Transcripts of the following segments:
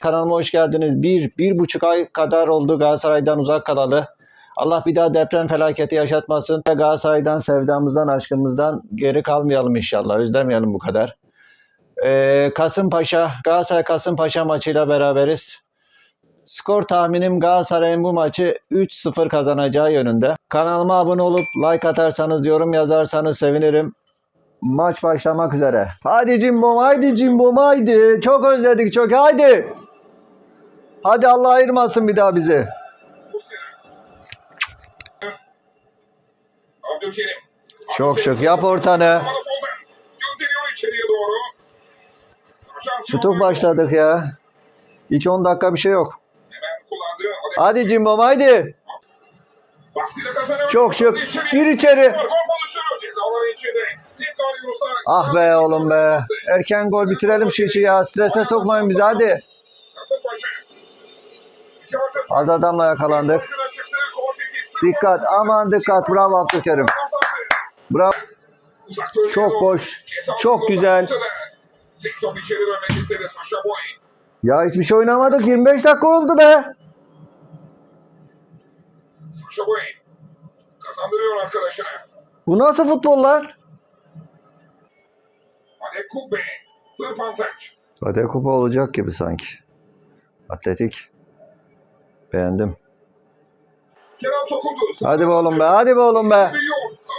Kanalıma hoş geldiniz. Bir, bir buçuk ay kadar oldu Galatasaray'dan uzak kalalı. Allah bir daha deprem felaketi yaşatmasın. Galatasaray'dan, sevdamızdan, aşkımızdan geri kalmayalım inşallah. Özlemeyelim bu kadar. Ee, Kasımpaşa, Galatasaray Kasımpaşa maçıyla beraberiz. Skor tahminim Galatasaray'ın bu maçı 3-0 kazanacağı yönünde. Kanalıma abone olup like atarsanız, yorum yazarsanız sevinirim. Maç başlamak üzere. Hadi Cimbom, haydi Cimbom, haydi. Çok özledik, çok. Haydi. Hadi Allah ayırmasın bir daha bizi. Çok şık. Yap ortanı. Tutuk başladık ya. 2-10 dakika bir şey yok. Hadi Cimbom, haydi. Çok şık. Gir içeri. Ah be oğlum be. Erken gol bitirelim şu işi ya. Strese sokmayın bizi hadi. Az adamla yakalandık. Dikkat aman dikkat. Bravo Abdülkerim. Bravo. Çok boş. Çok güzel. Ya hiçbir şey oynamadık. 25 dakika oldu be. Kazandırıyor arkadaşına. Bu nasıl futbollar? Adek Kubbe. Tırpantaç. Hadi kupa olacak gibi sanki. Atletik. Beğendim. Hadi be oğlum be. Hadi be oğlum be.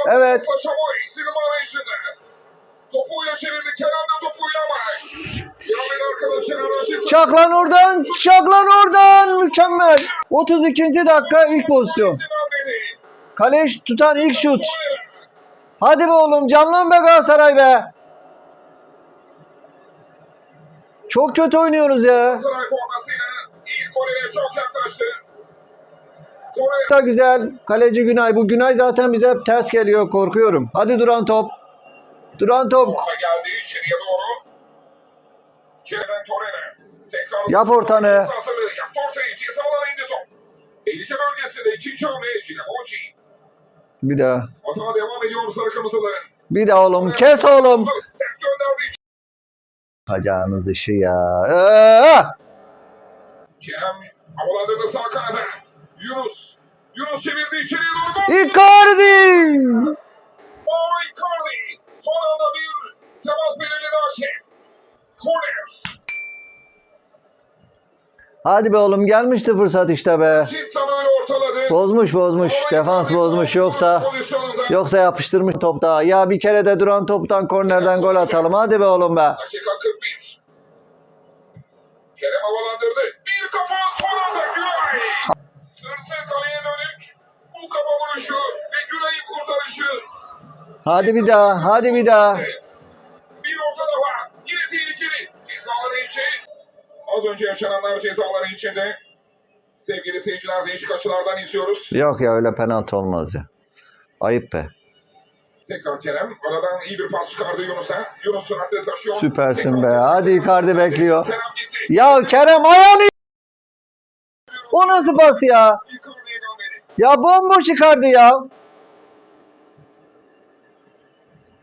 Evet. Topuyla çevirdi. Kerem de topuyla ama. Kerem'in arkadaşına Raşit. Çak lan oradan. Çak lan oradan. Mükemmel. 32. dakika ilk pozisyon. Kaleş tutan ilk şut. Hadi be oğlum. Canlan be Galatasaray be. Çok kötü oynuyoruz ya. Galatasaray formasıyla çok güzel. Kaleci Günay. Bu Günay zaten bize hep ters geliyor. Korkuyorum. Hadi duran top. Duran top. Orta geldi içeriye doğru. Kerem Torreira. Tekrar Yap ortanı. Yaptı ortayı. Ceza alanı indi top. Tehlike bölgesinde ikinci hamle Cinemoci. Bir daha. Atana devam ediyor sarı kırmızıların. Bir daha oğlum. Kes oğlum. Bacağınız dışı ya. Ee! Kerem havalandırdı sağ kanada. Yunus. Yunus çevirdi içeriye doğru. Icardi. Mauro Icardi. Son anda bir temas belirledi hakem. Corner. Hadi be oğlum gelmişti fırsat işte be. Bozmuş bozmuş. Defans bozmuş yoksa yoksa yapıştırmış top daha. Ya bir kere de duran toptan kornerden gol atalım. Hadi be oğlum be. Dakika 41. Kerem havalandırdı. Hadi bir daha. Hadi bir daha. Bir orta daha. Yine tehlikeli. Cezaları içi. Az önce yaşananlar cezaları içinde. Sevgili seyirciler değişik açılardan izliyoruz. Yok ya öyle penaltı olmaz ya. Ayıp be. Tekrar Kerem. Aradan iyi bir pas çıkardı Yunus'a. Yunus süratle taşıyor. Süpersin Tekrar be. Kerem. Hadi Icardi bekliyor. Kerem gitti. Ya Kerem ayağını O nasıl pas ya? Ya bomboş Icardi ya.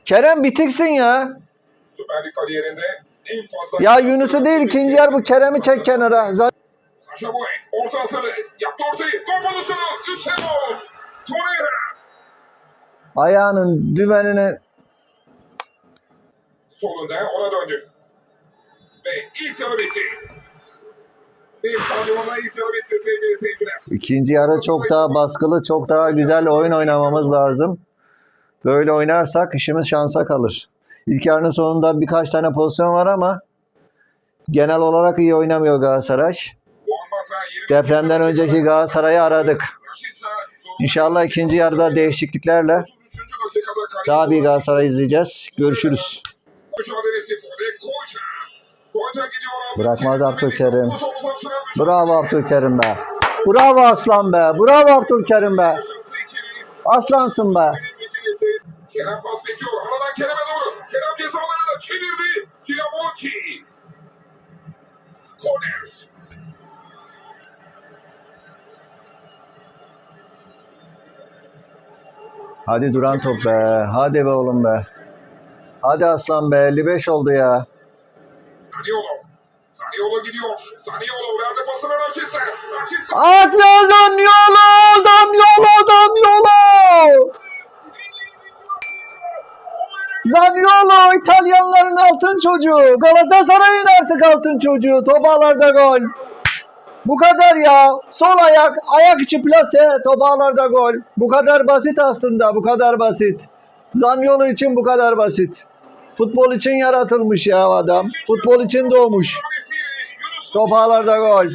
Kerem bitiksin ya. Süper Lig kariyerinde en fazla... Ya Yunus'u değil ikinci yer bu Kerem'i çek kenara. Zaten Saşa Boy orta hasarı yaptı ortayı. Gol pozisyonu. Üste gol. Torreira. ayağının dümenine Solunda ona döndü. Ve ilk yarı bitti. Bir stadyumunda ilk yarı bitti sevgili seyirciler. ikinci yarı çok daha baskılı, çok daha güzel oyun oynamamız lazım. Böyle oynarsak işimiz şansa kalır. İlk yarının sonunda birkaç tane pozisyon var ama genel olarak iyi oynamıyor Galatasaray. Boğanmaz'a 20 Depremden önceki Galatasaray'ı aradık. İnşallah ikinci yarıda değişikliklerle 33. dakikada kaleye daha bir Galatasaray izleyeceğiz. Görüşürüz. Bırakmaz Abdülkerim. Bravo Abdülkerim be. Bravo Aslan be. Bravo Abdülkerim be. Aslansın be. Kerem pas bekliyor. Aradan Kerem'e doğru. Kerem cezalarını çevirdi. Cilamonci. Corner. Hadi duran top be. Hadi be oğlum be. Hadi aslan be. 55 oldu ya. Daniolo. Zaniolo gidiyor. Zaniolo verdi pasını Rakis'e. Rakis'e. Atla Zaniolo! Zaniolo! Zaniolo! Zaniolo İtalyanların altın çocuğu. Galatasaray'ın artık altın çocuğu. Topağlarda gol. Bu kadar ya. Sol ayak, ayak içi plase, topağlarda gol. Bu kadar basit aslında. Bu kadar basit. Zaniolo için bu kadar basit. Futbol için yaratılmış ya adam. Futbol için doğmuş. Topağlarda gol.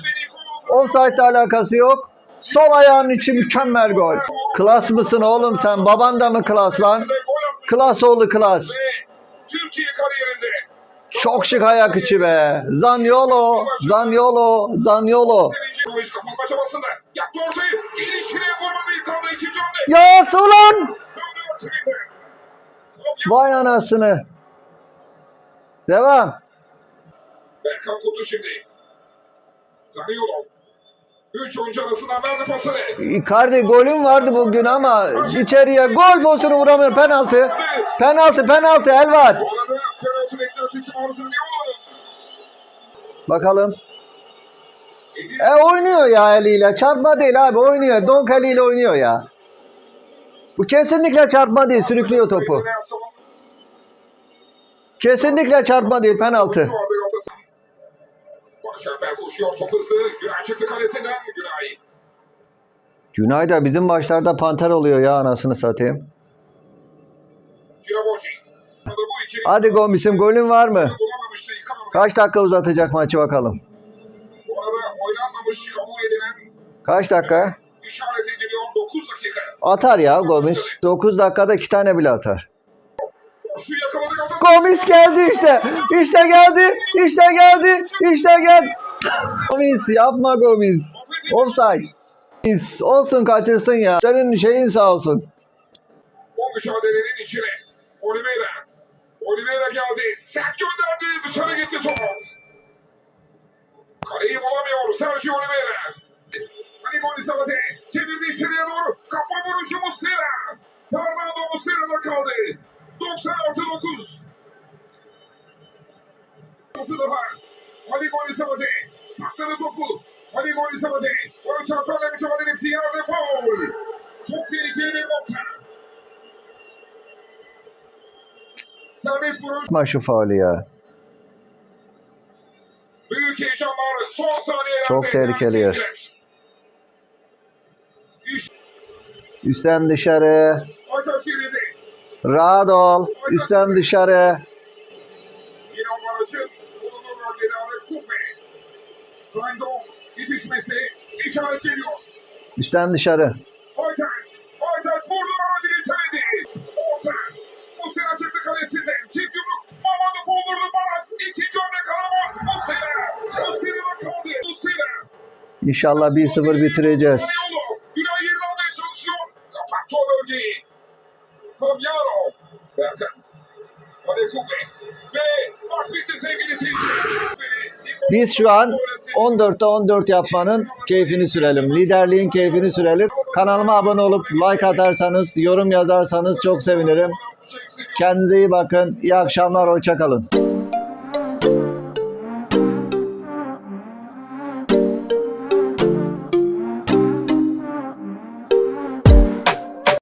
Offside alakası yok. Sol ayağın içi mükemmel gol. Klas mısın oğlum sen? Baban da mı klas lan? Klas oğlu klas. Türkiye kariyerinde Çok şık ayak içi be. Zaniolo, Zaniolo, Zaniolo. Ya ulan! Vay anasını. Devam. Berkan Kutlu şimdi. Zaniolo. Üç oyuncu arasından verdi pasını. Icardi golün vardı bugün ama içeriye gol bosunu vuramıyor. Penaltı. Penaltı, penaltı. El var. Bu arada penaltı beklentisi var Zaniolo. Bakalım. E oynuyor ya eliyle. Çarpma değil abi oynuyor. Donk eliyle oynuyor ya. Bu kesinlikle çarpma değil. Sürüklüyor topu. Kesinlikle çarpma değil. Penaltı. Alper koşuyor top hızlı. Günay çıktı kalesinden. Günay. Günay da bizim maçlarda panter oluyor ya anasını satayım. Kiraboji. Hadi Gomis'im golün var mı? Kaç dakika uzatacak maçı bakalım. Bu arada oynanmamış kabul edilen Kaç dakika? işaret ediliyor 9 dakika. Atar ya Gomis. 9 dakikada 2 tane bile atar. Gomis geldi işte. İşte geldi. İşte geldi. İşte geldi. Gomis yapma Gomis. Offside. Gomis, Olsun kaçırsın ya. Senin şeyin sağ olsun. O mücadelenin içine. Oliveira. Oliveira geldi. Sert gönderdi. Dışarı gitti top. Kaleyi bulamıyor Sergio Oliveira. Hani gol isabeti. Çevirdi içeriye doğru. Kafa vuruşu Muslera. Fernando Muslera'da kaldı. 96-9. Pası daha. Hadi gol isabeti. Sakladı topu. Hadi gol isabeti. Barış Alper'le mücadelesi yerde faul. Çok tehlikeli bir nokta. Serbest vuruş. Yapma şu faulü ya. Büyük heyecan var. Son saniyelerde. Çok tehlikeli yer. Üstten dışarı. Rahat ol. Üstten dışarı. Yine Barış'ın bulunduğu bölgede adı Fabiano. Berkan. Biz şu an 14'te 14 yapmanın keyfini sürelim. Liderliğin keyfini sürelim. Kanalıma abone olup like atarsanız, yorum yazarsanız çok sevinirim. Kendinize iyi bakın. İyi akşamlar, hoşçakalın.